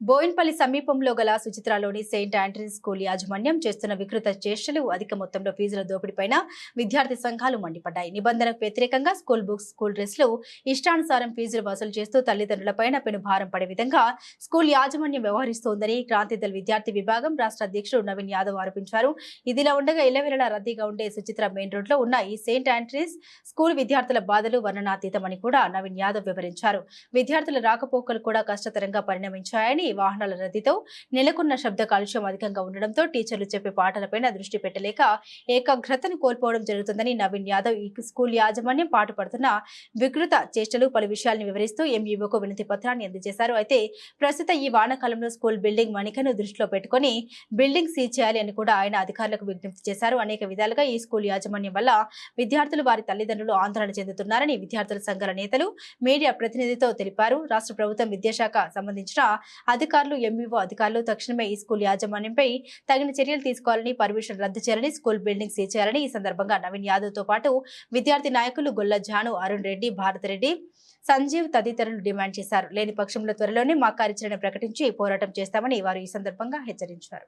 బోయిన్పల్లి సమీపంలో గల సుచిత్రలోని Saint ఆంటనీస్ school యాజమాన్యం చేస్తున్న వికృత చేష్టలు అధిక మొత్తంలో ఫీజుల దోపిడీపైన విద్యార్థి సంఘాలు మండిపడ్డాయి. నిబంధనకు వ్యతిరేకంగా స్కూల్ బుక్స్ స్కూల్ డ్రెస్లు ఇష్టానుసారం ఫీజులు వసూలు చేస్తూ తల్లిదండ్రులపైన పెను భారం పడే విధంగా స్కూల్ యాజమాన్యం వ్యవహరిస్తోందని క్రాంతిదళ విద్యార్థి విభాగం రాష్ట్ర అధ్యక్షుడు నవీన్ యాదవ్ ఆరోపించారు. ఇదిలా ఉండగా ఇళ్ళవేళలా రద్దీగా ఉండే సుచిత్ర మెయిన్ రోడ్లో ఉన్న ఈ సెయింట్ ఆంటనీస్ స్కూల్ విద్యార్థుల బాధలు వర్ణనాతీతమని కూడా నవీన్ యాదవ్ వివరించారు. విద్యార్థుల రాకపోకలు కూడా కష్టతరంగా పరిణమించాయని వాహనాల రద్దీతో నెలకొన్న శబ్ద కాలుష్యం అధికంగా ఉండడంతో టీచర్లు చెప్పే పాటలపైన దృష్టి పెట్టలేక ఏకాగ్రతను కోల్పోవడం జరుగుతుందని నవీన్ యాదవ్ ఈ స్కూల్ యాజమాన్యం పాటుపడుతున్న వికృత చేష్టలు పలు విషయాలను వివరిస్తూ ఎంఈఓకు వినతి పత్రాన్ని అందజేశారు. అయితే ప్రస్తుత ఈ వానాకాలంలో స్కూల్ బిల్డింగ్ మణికను దృష్టిలో పెట్టుకొని బిల్డింగ్ సీజ్ చేయాలి అని కూడా ఆయన అధికారులకు విజ్ఞప్తి చేశారు. అనేక విధాలుగా ఈ స్కూల్ యాజమాన్యం వల్ల విద్యార్థులు వారి తల్లిదండ్రులు ఆందోళన చెందుతున్నారని విద్యార్థుల సంఘాల నేతలు మీడియా ప్రతినిధితో తెలిపారు. రాష్ట్ర ప్రభుత్వం విద్యాశాఖ సంబంధించిన అధికారులు ఎంఈఓ అధికారులు తక్షణమే ఈ స్కూల్ యాజమాన్యంపై తగిన చర్యలు తీసుకోవాలని పర్మిషన్ రద్దు చేయాలని స్కూల్ బిల్డింగ్ సీజ్ చేయాలని ఈ సందర్భంగా నవీన్ యాదవ్తో పాటు విద్యార్థి నాయకులు గొల్ల జాను అరుణ్ రెడ్డి భారత్ రెడ్డి సంజీవ్ తదితరులు డిమాండ్ చేశారు. లేని పక్షంలో త్వరలోనే మా కార్యాచరణ ప్రకటించి పోరాటం చేస్తామని వారు ఈ సందర్భంగా హెచ్చరించారు.